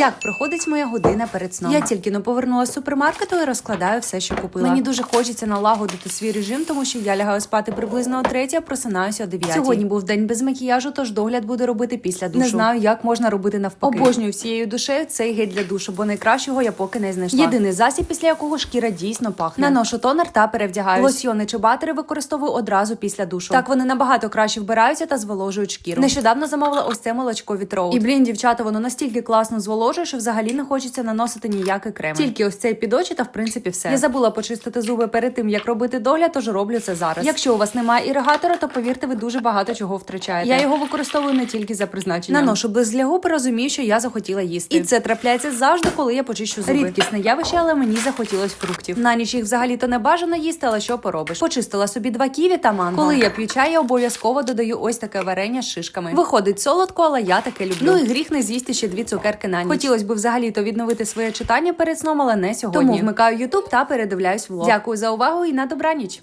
Як проходить моя година перед сном? Я тільки но повернулася з супермаркету і розкладаю все, що купила. Мені дуже хочеться налагодити свій режим, тому що я лягаю спати приблизно о третій, а просинаюся о 9. Сьогодні був день без макіяжу, тож догляд буду робити після душу. Не знаю, як можна робити навпаки. Обожнюю всією душею цей гель для душу, бо найкращого я поки не знайшла. Єдиний засіб, після якого шкіра дійсно пахне. Наношу тонер та перевдягаюсь. Лосьйони чи батери використовую одразу після душу. Так вони набагато краще вбираються та зволожують шкіру. Нещодавно замовила ось це молочко від І блін, дівчата, воно настільки класно зволожує, що взагалі не хочеться наносити ніякий крем. Тільки ось цей під очі та в принципі все. Я забула почистити зуби перед тим, як робити догляд, тож роблю це зараз. Якщо у вас немає іригатора, то повірте, ви дуже багато чого втрачаєте. Я його використовую не тільки за призначенням. Наношу близь для губ і розумію, що я захотіла їсти. І це трапляється завжди, коли я почищу зуби. Рідкісне явище, але мені захотілось фруктів. На ніч їх взагалі то не бажано їсти, але що поробиш? Почистила собі два ківі та манго. Коли я п'ю чай, я обов'язково додаю ось таке варення з шишками. Виходить солодко, але я таке люблю. Ну і гріх не з'їсти ще дві цукерки на ніч. Хотілося б взагалі то відновити своє читання перед сном, але не сьогодні. Тому вмикаю Ютуб та передивляюсь влог. Дякую за увагу і на добраніч.